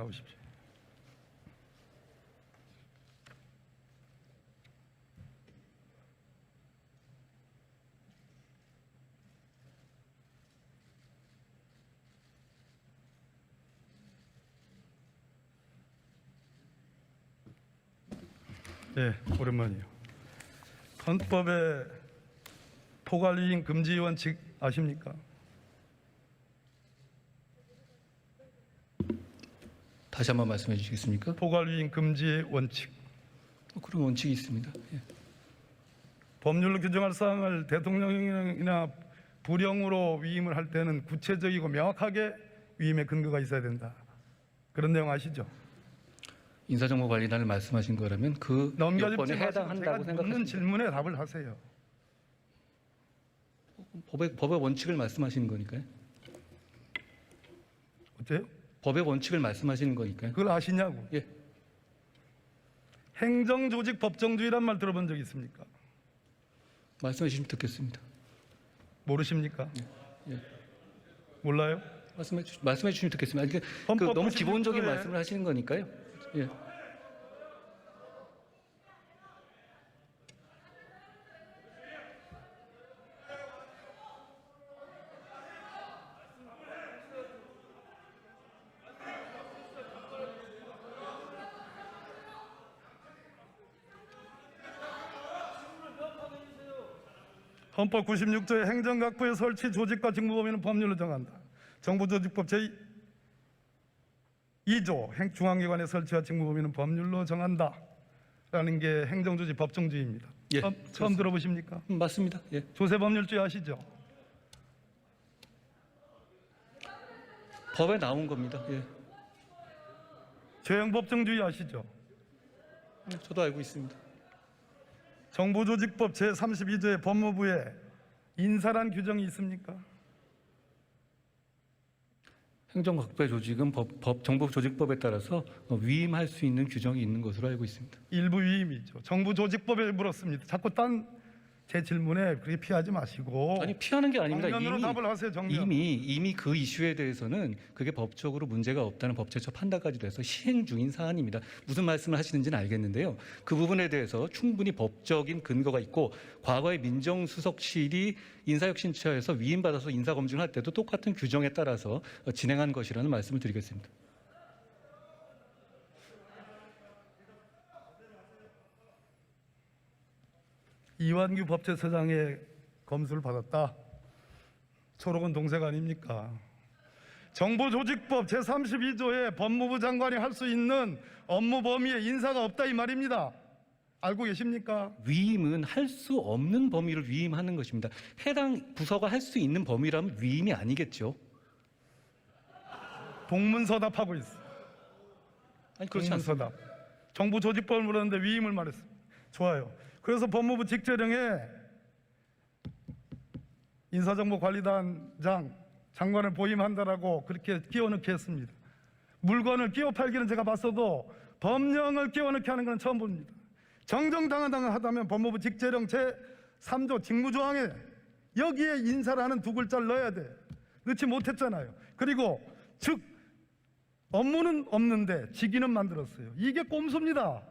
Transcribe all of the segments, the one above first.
나오십시오. 예, 오랜만이에요. 헌법에 포괄유인 금지 원칙 아십니까? 다시 한번 말씀해 주시겠습니까? 포괄유인 금지의 원칙. 어, 그런 원칙이 있습니다. 예. 법률로 규정할 사항을 대통령이나 부령으로 위임을 할 때는 구체적이고 명확하게 위임의 근거가 있어야 된다. 그런 내용 아시죠? 인사정보관리단을 말씀하신 거라면 그 넘겨짚지 요건에 마시고 제가 해당한다고 묻는 생각하십니다. 질문에 답을 하세요. 법의, 법의 원칙을 말씀하시는 거니까요. 어때요? 법의 원칙을 말씀하시는 거니까요. 그걸 아시냐고. 예. 행정조직 법정주의란 말 들어본 적 있습니까? 말씀해 주시면 듣겠습니다. 모르십니까? 예. 몰라요? 말씀해 주, 말씀해 주시면 듣겠습니다. 아니, 그, 그 너무 96 기본적인 말씀을 하시는 거니까요. 예. 헌법 96조의 행정각부의 설치 조직과 직무 범위는 법률로 정한다. 정부조직법 제 2조 행- 중앙기관의 설치와 직무 범위는 법률로 정한다. 라는 게 행정조직 법정주의입니다. 예, 처음, 처음 들어보십니까? 음, 맞습니다. 예. 조세법률주의 아시죠? 법에 나온 겁니다. 예. 죄형법정주의 아시죠? 예, 저도 알고 있습니다. 정부조직법 제32조의 법무부에 인사란 규정이 있습니까? 행정각부의 조직은 법, 법 정보조직법에 따라서 어, 위임할 수 있는 규정이 있는 것으로 알고 있습니다. 일부 위임이죠. 정부조직법에 물었습니다. 자꾸 딴 제 질문에 그렇게 피하지 마시고 아니 피하는 게 아닙니다. 정면으로 이미 답을 하세요. 정면. 이미 이미 그 이슈에 대해서는 그게 법적으로 문제가 없다는 법제처 판단까지 돼서 시행 중인 사안입니다. 무슨 말씀을 하시는지는 알겠는데요. 그 부분에 대해서 충분히 법적인 근거가 있고 과거에 민정수석실이 인사혁신처에서 위임받아서 인사검증을 할 때도 똑같은 규정에 따라서 어, 진행한 것이라는 말씀을 드리겠습니다. 이완규 법제처장의 검수를 받았다. 초록은 동생 아닙니까? 정보조직법 제32조에 법무부 장관이 할 수 있는 업무 범위에 인사가 없다 이 말입니다. 알고 계십니까? 위임은 할 수 없는 범위를 위임하는 것입니다. 해당 부서가 할 수 있는 범위라면 위임이 아니겠죠. 동문서답하고 있어. 아니 그렇지 않습니다. 동문서답. 정부 조직법을 물었는데 위임을 말했습니다. 좋아요. 그래서 법무부 직제령에 인사정보관리단장 장관을 보임한다라고 그렇게 끼워넣게 했습니다. 물건을 끼워 팔기는 제가 봤어도 법령을 끼워 넣게 하는 건 처음 봅니다. 정정당당하다면 법무부 직제령 제3조 직무조항에 여기에 인사를 하는 두 글자를 넣어야 돼. 넣지 못했잖아요. 그리고 즉 업무는 없는데 직위는 만들었어요. 이게 꼼수입니다.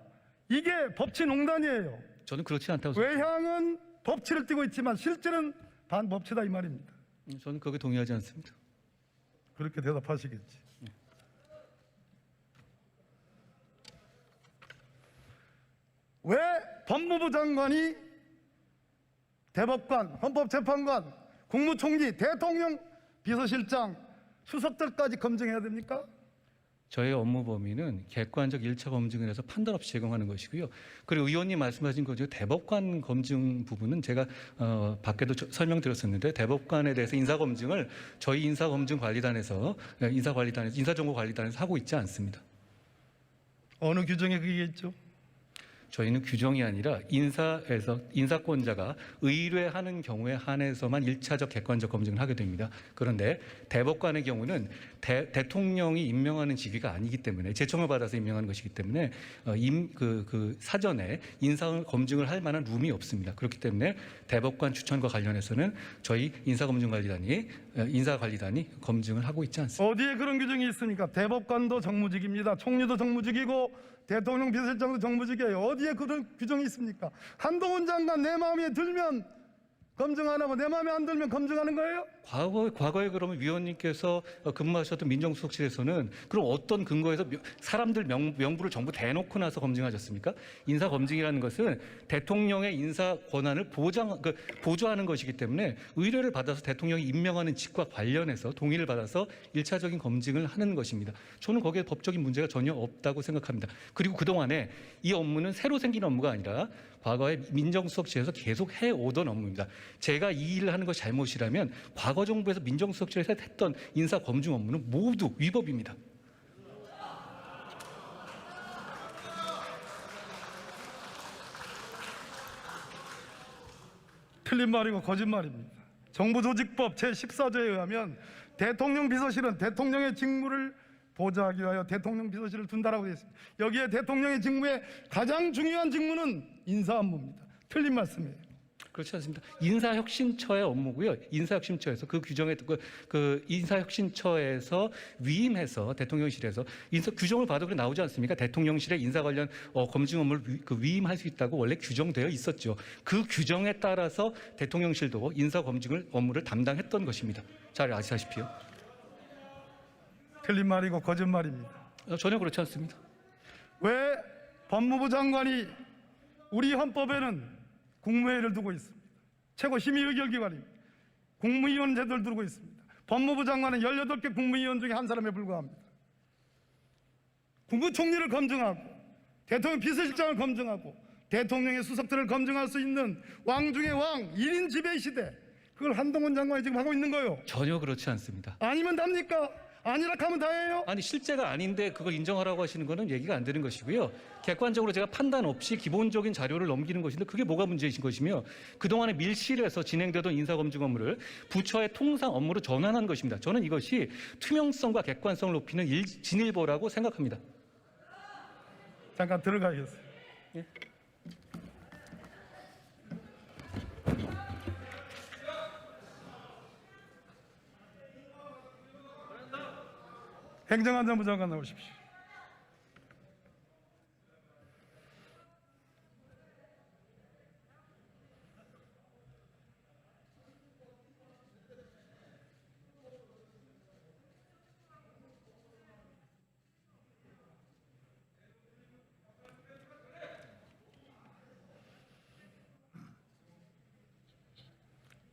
이게 법치농단이에요. 저는 그렇지 않다고 생각합니다. 외향은 법치를 띠고 있지만 실제는 반법치다 이 말입니다. 저는 거기에 동의하지 않습니다. 그렇게 대답하시겠지. 왜 법무부 장관이 대법관, 헌법재판관, 국무총리, 대통령, 비서실장, 수석들까지 검증해야 됩니까? 저의 업무 범위는 객관적 일차 검증을 해서 판단 없이 제공하는 것이고요. 그리고 의원님 말씀하신 거죠. 대법관 검증 부분은 제가 어, 밖에도 저- 설명드렸었는데 대법관에 대해서 인사 검증을 저희 인사검증관리단에서 예, 인사관리단에서 인사정보관리단에서 하고 있지 않습니다. 어느 규정에 그게 있죠? 저희는 규정이 아니라 인사에서 인사권자가 의뢰하는 경우에 한해서만 일차적 객관적 검증을 하게 됩니다. 그런데 대법관의 경우는 대, 대통령이 임명하는 직위가 아니기 때문에 제청을 받아서 임명하는 것이기 때문에 어, 임, 그, 그 사전에 인사 검증을 할 만한 룸이 없습니다. 그렇기 때문에 대법관 추천과 관련해서는 저희 인사검증관리단이 어, 인사관리단이 검증을 하고 있지 않습니다. 어디에 그런 규정이 있습니까? 대법관도 정무직입니다. 총리도 정무직이고 대통령 비서실장도 정무직이에요. 어디에 그런 규정이 있습니까? 한동훈 장관 내 마음에 들면 검증 안 하고 내 마음에 안 들면 검증하는 거예요? 과거, 과거에 그러면 위원님께서 어, 근무하셨던 민정수석실에서는 그럼 어떤 근거에서 명- 사람들 명, 명부를 전부 대놓고 나서 검증하셨습니까? 인사 검증이라는 것은 대통령의 인사 권한을 보장, 그, 보조하는 것이기 때문에 의뢰를 받아서 대통령이 임명하는 직과 관련해서 동의를 받아서 일차적인 검증을 하는 것입니다. 저는 거기에 법적인 문제가 전혀 없다고 생각합니다. 그리고 그동안에 이 업무는 새로 생긴 업무가 아니라 과거에 민정수석실에서 계속 해오던 업무입니다. 제가 이 일을 하는 것이 잘못이라면 과거 정부에서 민정수석실에서 했던 인사 검증 업무는 모두 위법입니다. 틀린 말이고 거짓말입니다. 정부조직법 제14조에 의하면 대통령 비서실은 대통령의 직무를 보좌하기 위하여 대통령 비서실을 둔다라고 되어 있습니다. 여기에 대통령의 직무의 가장 중요한 직무는 인사 업무입니다. 틀린 말씀이에요. 그렇지 않습니다. 인사혁신처의 업무고요. 인사혁신처에서 그 규정에 그, 그 인사혁신처에서 위임해서 대통령실에서 인사 규정을 봐도 그래 나오지 않습니까? 대통령실에 인사 관련 어, 검증 업무를 위, 그 위임할 수 있다고 원래 규정되어 있었죠. 그 규정에 따라서 대통령실도 인사 검증을 업무를 담당했던 것입니다. 잘 아시다시피요. 틀린 말이고 거짓말입니다. 어, 전혀 그렇지 않습니다. 왜 법무부 장관이 우리 헌법에는 국무회의를 두고 있습니다. 최고 심의 의결기관입니다. 국무위원 제도를 두고 있습니다. 법무부 장관은 18개 국무위원 중에 한 사람에 불과합니다. 국무총리를 검증하고 대통령 비서실장을 검증하고 대통령의 수석들을 검증할 수 있는 왕 중의 왕 1인 지배 시대 그걸 한동훈 장관이 지금 하고 있는 거예요. 전혀 그렇지 않습니다. 아니면 답니까? 아니라 하면 다예요. 아니 실제가 아닌데 그걸 인정하라고 하시는 거는 얘기가 안 되는 것이고요. 객관적으로 제가 판단 없이 기본적인 자료를 넘기는 것인데 그게 뭐가 문제이신 것이며 그동안에 밀실에서 진행되던 인사검증 업무를 부처의 통상 업무로 전환한 것입니다. 저는 이것이 투명성과 객관성을 높이는 일, 진일보라고 생각합니다. 잠깐 들어가겠어요. 행정안전부 장관 나오십시오.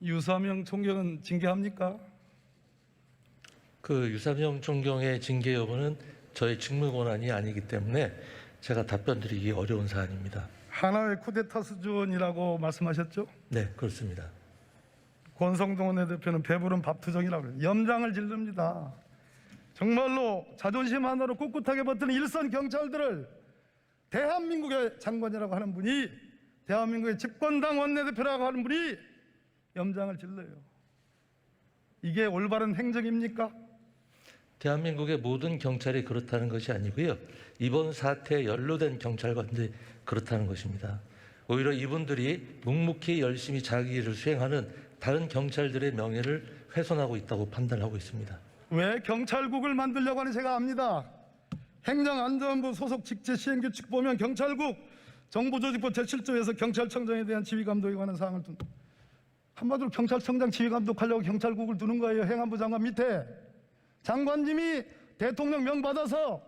유사명 총경은 징계합니까? 그 유사명 총경의 징계 여부는 저의 직무 권한이 아니기 때문에 제가 답변드리기 어려운 사안입니다. 하나의 쿠데타 수준이라고 말씀하셨죠? 네, 그렇습니다. 권성동 원내대표는 배부른 밥투정이라고 그래요. 염장을 질릅니다. 정말로 자존심 하나로 꿋꿋하게 버티는 일선 경찰들을 대한민국의 장관이라고 하는 분이 대한민국의 집권당 원내대표라고 하는 분이 염장을 질러요. 이게 올바른 행정입니까? 대한민국의 모든 경찰이 그렇다는 것이 아니고요. 이번 사태에 연루된 경찰관들이 그렇다는 것입니다. 오히려 이분들이 묵묵히 열심히 자기 일을 수행하는 다른 경찰들의 명예를 훼손하고 있다고 판단하고 있습니다. 왜 경찰국을 만들려고 하는지 제가 압니다. 행정안전부 소속 직제 시행규칙 보면 경찰국 정부조직법 제7조에서 경찰청장에 대한 지휘감독에 관한 사항을 둔 한마디로 경찰청장 지휘감독하려고 경찰국을 두는 거예요. 행안부 장관 밑에 장관님이 대통령 명 받아서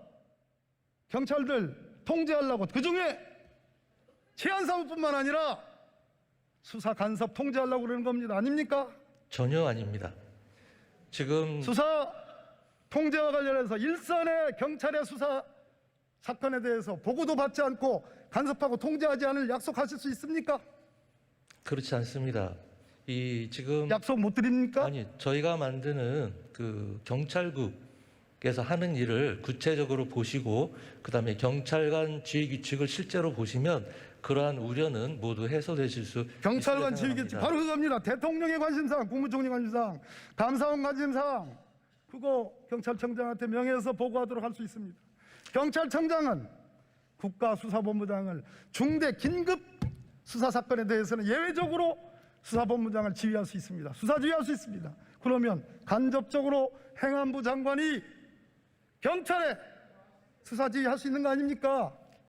경찰들 통제하려고 그 중에 치안사무뿐만 아니라 수사 간섭 통제하려고 그러는 겁니다. 아닙니까? 전혀 아닙니다. 지금 수사 통제와 관련해서 일선의 경찰의 수사 사건에 대해서 보고도 받지 않고 간섭하고 통제하지 않을 약속하실 수 있습니까? 그렇지 않습니다. 이 지금 약속 못 드립니까? 아니 저희가 만드는 그 경찰국에서 하는 일을 구체적으로 보시고 그다음에 경찰관 지휘 규칙을 실제로 보시면 그러한 우려는 모두 해소되실 수 경찰관 지휘 규칙 바로 그겁니다. 대통령의 관심사항, 국무총리 관심사항, 감사원 관심사항 그거 경찰청장한테 명예에서 보고하도록 할 수 있습니다. 경찰청장은 국가수사본부장을 중대 긴급 수사 사건에 대해서는 예외적으로 수사본부장을 지휘할 수 있습니다. 수사 지휘할 수 있습니다. 그러면 간접적으로 행안부 장관이 경찰에 수사지휘할 수 있는 거 아닙니까?